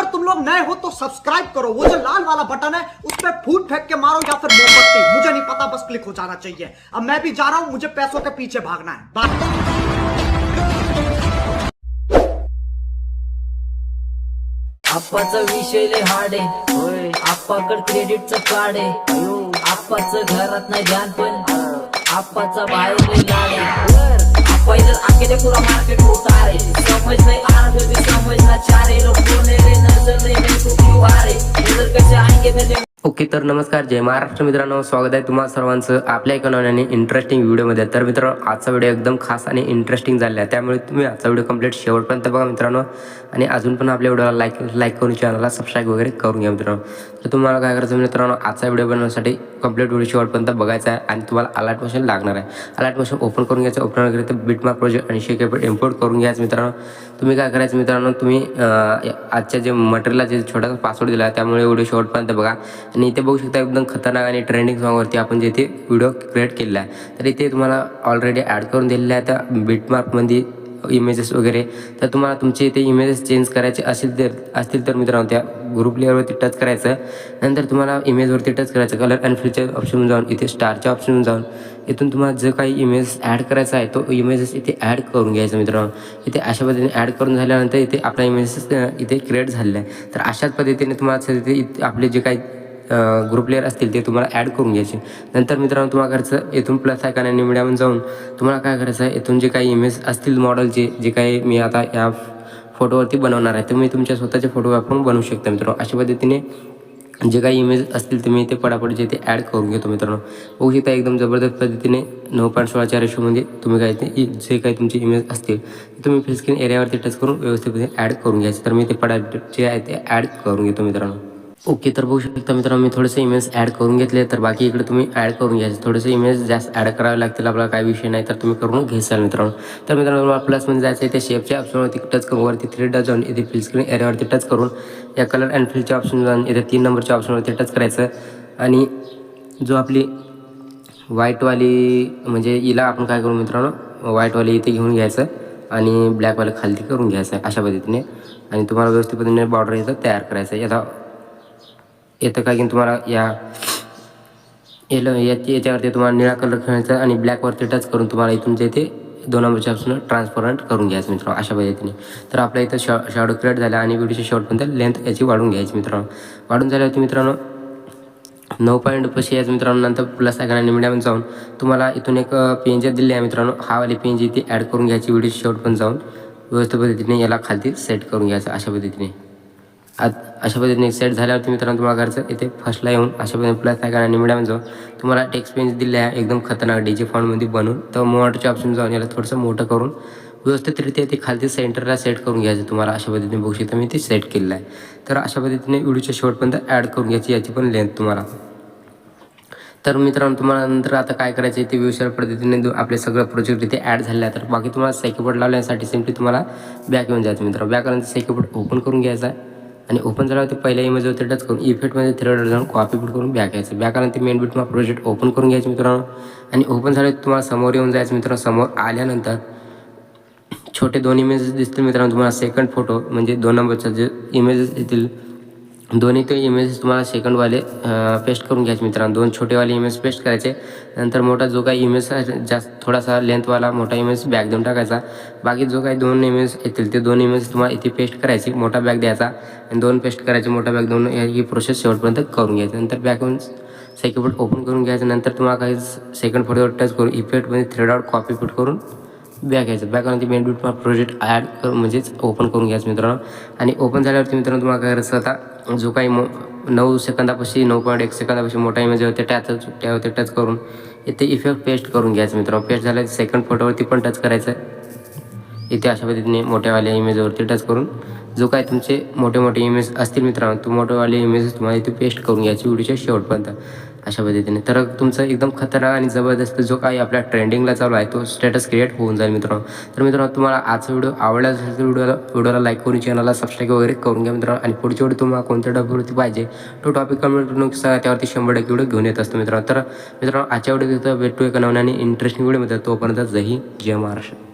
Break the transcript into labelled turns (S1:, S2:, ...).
S1: अगर तुम लोग नए हो तो सब्सक्राइब करो। वो जो लाल वाला बटन है, उस पर फूट फेंक के मारो या फिर मोमबत्ती। मुझे नहीं पता, बस क्लिक हो जाना चाहिए। अब मैं भी जा रहा हूँ, मुझे पैसों के पीछे भागना है। बाय
S2: विषय लय हार्ड आहे. आप्पाकड क्रेडिटचं कार्ड आहे. आप्पाचं घरात नाही ध्यान पण. आप्पाचा बाहेर लाड आहे. इधर पुरा मार्केट उतार आहे. समज नाही in the day.
S3: ओके तर नमस्कार जय महाराष्ट्र मित्रांनो. स्वागत आहे तुम्हाला सर्वांचं आपल्या एका नव्याने इंटरेस्टिंग व्हिडिओमध्ये तर मित्रांनो आजचा व्हिडिओ एकदम खास आणि इंटरेस्टिंग झालेला आहे. त्यामुळे तुम्ही आजचा व्हिडिओ कंप्लीट शेवटपर्यंत बघा मित्रांनो. आणि अजून पण आपल्या व्हिडिओला लाईक लाईक करून चॅनलला सबस्क्राईब वगैरे करून घ्या मित्रांनो. तर तुम्हाला काय करायचं मित्रांनो आजचा व्हिडिओ बनवण्यासाठी कंप्लीट व्हिडिओ शेवटपर्यंत बघायचा आहे आणि तुम्हाला अलर्ट मशीन लागणार आहे. अलर्ट मशीन ओपन करून घ्यायचं ओपन वगैरे तर बिटमार्क प्रोजेक्ट आणि शेकेपेट इम्पोर्ट करून घ्यायचं मित्रांनो. तुम्ही काय करायचं मित्रांनो तुम्ही आजच्या जे मटेरियलला जे छोटासा पासवर्ड दिला आहे त्यामुळे व्हिडिओ शेवटपर्यंत बघा. आणि इथे बघू शकता एकदम खतरनाक आणि ट्रेंडिंग सॉंगवरती आपण जे व्हिडिओ क्रिएट केलेला आहे. तर इथे तुम्हाला ऑलरेडी ॲड करून दिलेलं आहे. त्या बिटमार्कमध्ये इमेजेस वगैरे. तर तुम्हाला तुमचे इथे इमेजेस चेंज करायचे असेल तर असतील तर मित्रांनो त्या ग्रुप लेअरवरती टच करायचं. नंतर तुम्हाला इमेजवरती टच करायचं. कलर अँड फ्युचर ऑप्शन जाऊन इथे स्टारच्या ऑप्शन जाऊन. इथून तुम्हाला जो काही इमेज ॲड करायचा आहे तो इमेजेस इथे ॲड करून घ्यायचा मित्रांनो. इथे अशा पद्धतीने ॲड करून झाल्यानंतर इथे आपला इमेजेस इथे क्रिएट झालेला आहे. तर अशाच पद्धतीने तुम्हाला इथे आपले जे काही ग्रुप लेअर असतील ते तुम्हाला ॲड करून घ्यायचे. नंतर मित्रांनो तुम्हाला करायचं इथून प्लस आहे आणि मीडियामध्ये जाऊन तुम्हाला काय करायचं आहे? इथून जे काही इमेज असतील मॉडेलचे जे काही मी आता या फोटोवरती बनवणार आहे तुम्ही तुमच्या स्वतःचे फोटो वापरून बनवू शकता मित्रांनो. अशा पद्धतीने जे काही इमेज असतील ते मी ते पडापड जे ते ॲड करून घेतो मित्रांनो. बघू शकता एकदम जबरदस्त पद्धतीने नऊ पॉईंट सोळाच्या रेशोमध्ये तुम्ही काय ते जे काही तुमचे इमेज असतील ते तुम्ही फिल स्क्रीन एरियावरती टच करून व्यवस्थितपणे ॲड करून घ्यायचं. तर मी ते पडा जे आहे ते ॲड करून घेतो मित्रांनो. ओके तर बघू शकता मित्रांनो मी थोडेसे इमेज ॲड करून घेतले तर बाकी इकडे तुम्ही ॲड करून घ्यायचे थोडेसे इमेज जास्त ॲड करावे लागतील आपल्याला काही विषय नाही तर तुम्ही करून घेसाल मित्रांनो. तर मित्रांनो प्लसमध्ये जायचं आहे त्या शेपच्या ऑप्शनवरती टच करून वरती थ्री डट जाऊन इथे फिल स्क्रीन एरियावरती टच करून या कलर अँड फिलच्या ऑप्शन जाऊन इथे तीन नंबरच्या ऑप्शनवरती टच करायचं. आणि जो आपली व्हाईटवाली म्हणजे हिला आपण काय करू मित्रांनो व्हाईटवाली इथे घेऊन घ्यायचं आणि ब्लॅकवाले खालती करून घ्यायचं अशा पद्धतीने. आणि तुम्हाला व्यवस्थित पद्धतीने बॉर्डर इथं तयार करायचं आहे. येतं काय की तुम्हाला या येलो याची याच्यावरती तुम्हाला निळा कलर खेळायचा आणि ब्लॅकवरती टच करून तुम्हाला इथून जे ते दोन नंबरच्या ऑप्शन ट्रान्सपरंट करून घ्यायचं मित्रांनो अशा पद्धतीने. तर आपल्या इथं शॉ शॅडो क्रिएट झाला आणि व्हिडिओच्या शेवटपर्यंत लेंथ याची वाढून घ्यायची मित्रांनो. वाढून झाल्यावरती मित्रांनो नऊ पॉईंट पशी यायचं मित्रांनो नंतर प्लस आयकन आणि मीडियामध्ये जाऊन तुम्हाला इथून एक पी एन जी दिली आहे मित्रांनो. हा वाली पी एन जी इथे ॲड करून घ्यायची व्हिडिओ शेवट पण जाऊन व्यवस्थित पद्धतीने याला खालती सेट करून घ्यायचं अशा पद्धतीने. आत अशा पद्धतीने सेट झाल्यावरती मित्रांनो तुम्हाला घरचं इथे फर्स्टला येऊन अशा पद्धतीने प्लस आयकन आणि मिडियम जाऊन तुम्हाला टेक्स्ट पेन्स दिले आहे एकदम खतरनाक डी जे फॉन्टमध्ये बनवून तर मोटरचे ऑप्शन जाऊन याला थोडंसं मोठं करून व्यवस्थितरित्या ते खालती सेंटरला सेट करून घ्यायचं तुम्हाला अशा पद्धतीने. बघू शकता मी ते सेट केलेलं आहे. तर अशा पद्धतीने व्हिडिओच्या शेवटपर्यंत ॲड करून घ्यायची याची पण लेंथ तुम्हाला. तर मित्रांनो तुम्हाला नंतर आता काय करायचं आहे ते व्यवसाय पद्धतीने आपले सगळं प्रोजेक्ट इथे ॲड झाले आहे. तर बाकी तुम्हाला सायकोपोर्ट लावण्यासाठी सिम्पली तुम्हाला बॅक येऊन जायचं मित्रांनो. बॅक आल्यानंतर सायकोपोर्ट ओपन करून घ्यायचा आहे. आणि ओपन झाल्यावर ते पहिल्या इमेजवरती टच करून इफेक्टमध्ये थ्रेडवर जाऊन कॉपी पेट करून बॅक यायचं. बॅक आल्यानंतर मेन बीट तुम्हाला प्रोजेक्ट ओपन करून घ्यायचं मित्रांनो. आणि ओपन झाले तुम्हाला समोर येऊन जायचं मित्रांनो. समोर आल्यानंतर छोटे दोन इमेजेस दिसतील मित्रांनो. तुम्हाला सेकंड फोटो म्हणजे दोन नंबरचा जे इमेजेस येतील दोन्ही ते इमेजेस तुम्हाला सेकंडवाले पेस्ट करून घ्यायचे मित्रांनो. दोन छोटेवाले इमेज पेस्ट करायचे. नंतर मोठा जो काही इमेज आहे जास्त थोडासा लेंथवाला मोठा इमेज बॅग देऊन टाकायचा. बाकी जो काही दोन इमेज येतील ते दोन इमेज तुम्हाला इथे पेस्ट करायची. मोठा बॅग द्यायचा आणि दोन पेस्ट करायचे. मोठा बॅग दोन ही प्रोसेस शेवटपर्यंत करून घ्यायची. नंतर बॅगहून येऊन सेकंड ओपन करून घ्यायचं. नंतर तुम्हाला काही सेकंड फोटोवर टच करून इफेक्टमध्ये थ्रेड आउट कॉपी फिट करून बॅक घ्यायचं. बॅकवरती आल्यानंतर मेन प्रोजेक्ट ॲड करून म्हणजेच ओपन करून घ्यायचं मित्रांनो. आणि ओपन झाल्यावरती मित्रांनो तुम्हाला काय करायचं आता जो काही मो नऊ सेकंदापाशी नऊ पॉईंट एक सेकंदापाशी मोठा इमेज होते टॅच त्यावरती टच करून इथे इफेक्ट पेस्ट करून घ्यायचं मित्रांनो. पेस्ट झालं सेकंड फोटोवरती पण टच करायचं. इथे अशा पद्धतीने मोठ्यावाल्या इमेजवरती टच करून जो काय तुमचे मोठे मोठे इमेज असतील मित्रांनो तो मोठेवाले इमेज तुम्हाला इथे पेस्ट करून घ्यायची व्हिडिओच्या शेवटपर्यंत. अशा पद्धतीने. तर तुमचं एकदम खतरनाक आणि जबरदस्त जो काही आपल्या ट्रेंडिंगला चालू आहे तो स्टेटस क्रिएट होऊन जाईल मित्रांनो. तर मित्रांनो तुम्हाला आजचा व्हिडिओ आवडला असेल तर व्हिडिओला व्हिडिओला लाईक करून चॅनलला सबस्क्राईब वगैरे करून घ्या मित्रांनो. आणि पुढच्या व्हिडिओ तुम्हाला कोणत्या टॉपिकवरती पाहिजे तो टॉपिक कमेंट करून सांगा. त्यावरती शंभर टक्के व्हिडिओ घेऊन येत असतो मित्रांनो. तर मित्रांनो आजच्या व्हिडिओ भेटू एका नवन्याने इंटरेस्टिंग व्हिडिओमध्ये तोपर्यंत जही जय महाराष्ट्र.